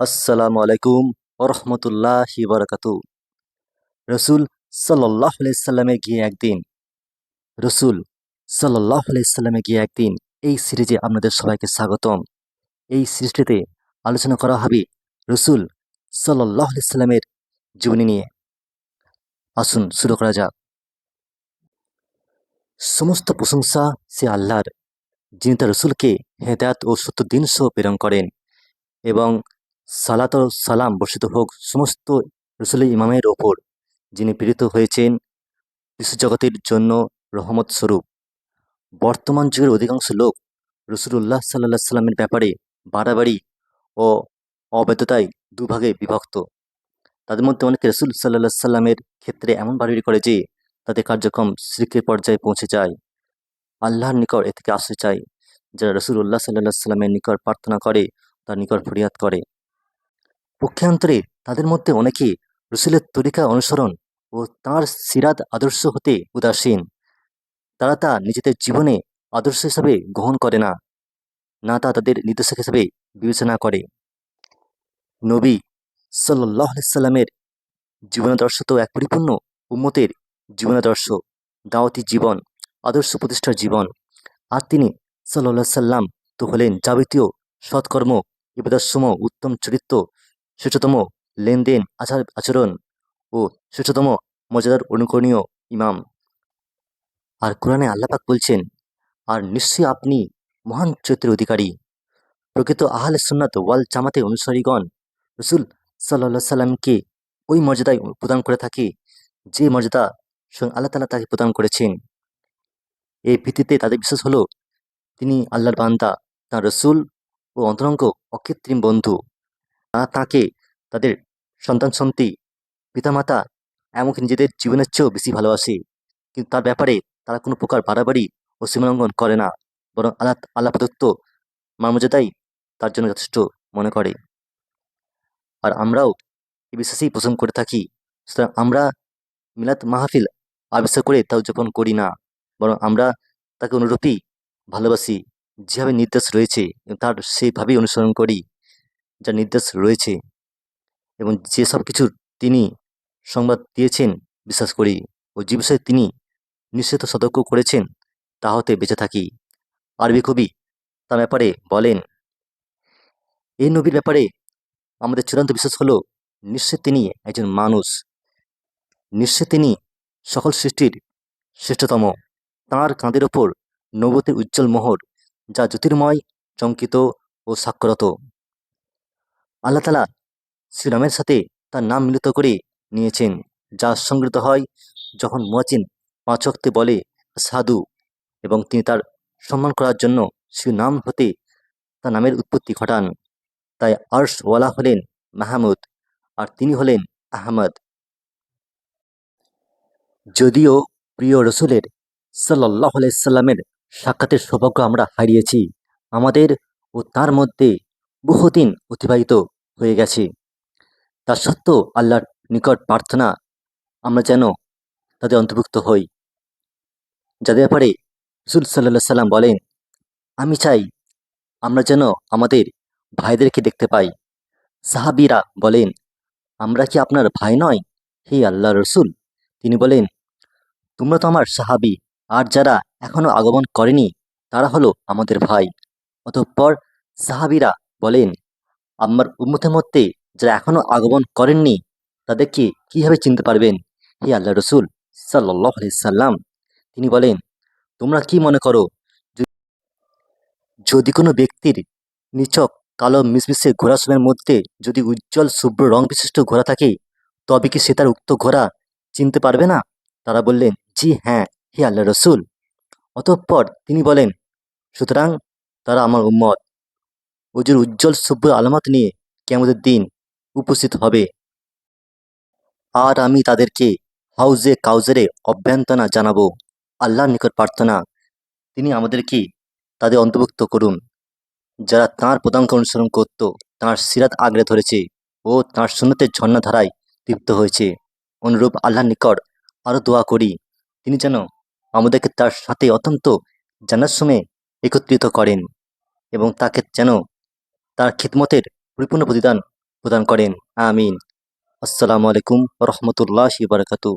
আসসালামু আলাইকুম ওরহমতুল্লাহি বারাকাতু। রসুল সাল্লাহ সাল্লামে গিয়ে একদিন, রসুল সাল্লাহ সাল্লামে গিয়ে একদিন এই সিরিজে আপনাদের সবাইকে স্বাগতম। এই সিরিজটিতে আলোচনা করা হবে রসুল সাল্লাহ সাল্লামের জীবনী নিয়ে। আসুন শুরু করা যাক। সমস্ত প্রশংসা সে আল্লাহর, যিনি তার রসুলকে হেদায়ত ও সত্য দিন সহ প্রেরণ করেন এবং সালাত সালাম বর্ষিত হোক, সমস্ত রসুল ইমামের ওপর, যিনি প্রেরিত হয়েছেন, বিশ্বজগতের জন্য রহমত স্বরূপ। বর্তমান যুগের অধিকাংশ লোক রসুল্লাহ সাল্লাহ সাল্লামের ব্যাপারে বাড়াবাড়ি ও অবৈধতায় দুভাগে বিভক্ত। তাদের মধ্যে অনেকে রসুল সাল্লাহ সাল্লামের ক্ষেত্রে এমন বাড়াবাড়ি করে যে, তাদের কার্যক্রম শিরকের পর্যায়ে পৌঁছে যায়, আল্লাহর নিকট এ থেকে আসতে চায়। যারা রসুল্লাহ সাল্লাহ সাল্লামের নিকট প্রার্থনা করে, তার নিকট ফরিয়াদ করে। পক্ষান্তরে তাদের মধ্যে অনেকে রসুলের তরিকা অনুসরণ ও তাঁর সিরাত আদর্শ হতে উদাসীন। তারা তা নিজেদের জীবনে আদর্শ হিসাবে গ্রহণ করে না না তা তাদের নির্দেশক হিসাবে বিবেচনা করে। নবী সাল্লাহ সাল্লামের জীবনাদর্শ তো এক পরিপূর্ণ উম্মতের জীবনাদর্শ, দাওয়াতি জীবন, আদর্শ প্রতিষ্ঠার জীবন। আর তিনি সাল্লাহ সাল্লাম তো হলেন যাবতীয় সৎকর্ম ইবাদতসম উত্তম চরিত্র শ্রেষ্ঠতম লেনদেন আচার আচরণ ও শ্রেষ্ঠতম মর্যাদার অনুকরণীয় ইমাম আর কোরআনে আল্লাপাক বলছেন আর নিশ্চয়ই আপনি মহান চরিত্রের অধিকারী প্রকৃত আহলে সুন্নাত ওয়াল জামাতে অনুসারীগণ রসুল সাল্লা সাল্লামকে ওই মর্যাদায় প্রদান করে থাকে যে মর্যাদা স্বয়ং আল্লাহ তালা তাকে প্রদান করেছেন এই ভিত্তিতে তাদের বিশ্বাস হলো তিনি আল্লাহর বান্দা তাঁর রসুল ও অন্তরঙ্গ অকৃত্রিম বন্ধু তারা তাঁকে তাদের সন্তান সন্তি পিতামাতা এমনকি নিজেদের জীবনের চেয়েও বেশি ভালোবাসে। কিন্তু তার ব্যাপারে তারা কোনো প্রকার বাড়াবাড়ি ও সীমালঙ্ঘন করে না, বরং আল্লাহ আল্লাহ প্রদত্ত মর্যাদাই তার জন্য যথেষ্ট মনে করে। আর আমরাও এই বিশ্বাসেই পোষণ করে থাকি, সুতরাং আমরা মিলাদ মাহফিল আবিষ্কার করে তা উদযাপন করি না, বরং আমরা তাকে অনুরূপই ভালোবাসি। যেভাবে নির্দেশ রয়েছে, তার সেইভাবেই অনুসরণ করি। যা নির্দেশ রয়েছে এবং যে সব কিছুর তিনি সংবাদ দিয়েছেন, বিশ্বাস করি, ও যে বিষয়ে তিনি নিশ্চিত সতর্ক করেছেন, তা হতে বেঁচে থাকি। আরবি কবি তার ব্যাপারে বলেন এই নবীর ব্যাপারে আমাদের চূড়ান্ত বিশ্বাস হলো, নিশ্চয় তিনি একজন মানুষ। নিশ্চয় তিনি সকল সৃষ্টির শ্রেষ্ঠতম। তাঁর কাঁধের ওপর নবতের উজ্জ্বল মোহর, যা জ্যোতির্ময়, চমকিত ও সাক্ষরত আল্লাহ তালা শ্রীরামের সাথে তার নাম মিলিত করে নিয়েছেন, যা সংগৃহীত হয় যখন মুয়াচিন পাঁচ অক্তে বলে, সাধু, এবং তিনি তার সম্মান করার জন্য শ্রী নাম হতে তার নামের উৎপত্তি ঘটান। তাই আর্শ ওয়ালা হলেন মাহমুদ, আর তিনি হলেন আহমদ। যদিও প্রিয় রসুলের সাল্লাহ সাল্লামের সাক্ষাতের সৌভাগ্য আমরা হারিয়েছি, আমাদের ও তার মধ্যে বহুদিন অতিবাহিত হয়ে গেছে। তা সত্ত্বেও আল্লাহর নিকট প্রার্থনা, আমরা যেন তাদের অন্তর্ভুক্ত হই। যাদের ব্যাপারে রসুল সাল্লাহ সাল্লাম বলেন, আমি চাই আমরা যেন আমাদের ভাইদেরকে দেখতে পাই। সাহাবিরা বলেন, আমরা কি আপনার ভাই নয়? হে আল্লাহ রসুল। তিনি বলেন, তোমরা তো আমার সাহাবি, আর যারা এখনও আগমন করেনি, তারা হলো আমাদের ভাই। অতঃপর সাহাবিরা বলেন, আমার উম্মতের মধ্যে যারা এখনও আগমন করেননি তাদেরকে কীভাবে চিনতে পারবেন? হে আল্লাহ রসুল সাল্লাহ সাল্লাম, তিনি বলেন, তোমরা কি মনে করো, যদি কোনো ব্যক্তির নিচক কালো মিসমিসে ঘোড়া সময়ের মধ্যে যদি উজ্জ্বল শুভ্র রং বিশিষ্ট ঘোড়া থাকে, তবে কি সে তার উক্ত ঘোড়া চিনতে পারবে না? তারা বললেন, জি হ্যাঁ হে আল্লাহ রসুল। অতঃপর তিনি বলেন, সুতরাং তারা আমার উম্মত। ওজুর উজ্জ্বল সভ্য আলামত নিয়ে কেমতের দিন উপস্থিত হবে। আর আমি তাদেরকে হাউজে কাউজারে অভ্যন্তনা জানাব। আল্লাহর নিকট প্রার্থনা। তিনি আমাদেরকে তাদের অন্তর্ভুক্ত করুন। যারা তাঁর পদাঙ্ক অনুসরণ করত, তাঁর সিরাত আগড়ে ধরেছে ও তাঁর সুন্নতের ঝর্ণাধারায় তৃপ্ত হয়েছে। অনুরূপ আল্লাহর নিকট আরও দোয়া করি। তিনি যেন আমাদেরকে তার সাথে অত্যন্ত জানার সময় একত্রিত করেন এবং তাকে যেন তার খিদমতের পরিপূর্ণ প্রতিদান প্রদান করেন। আমিন। আসসালামু আলাইকুম রহমতুল্লাহ বারকাতু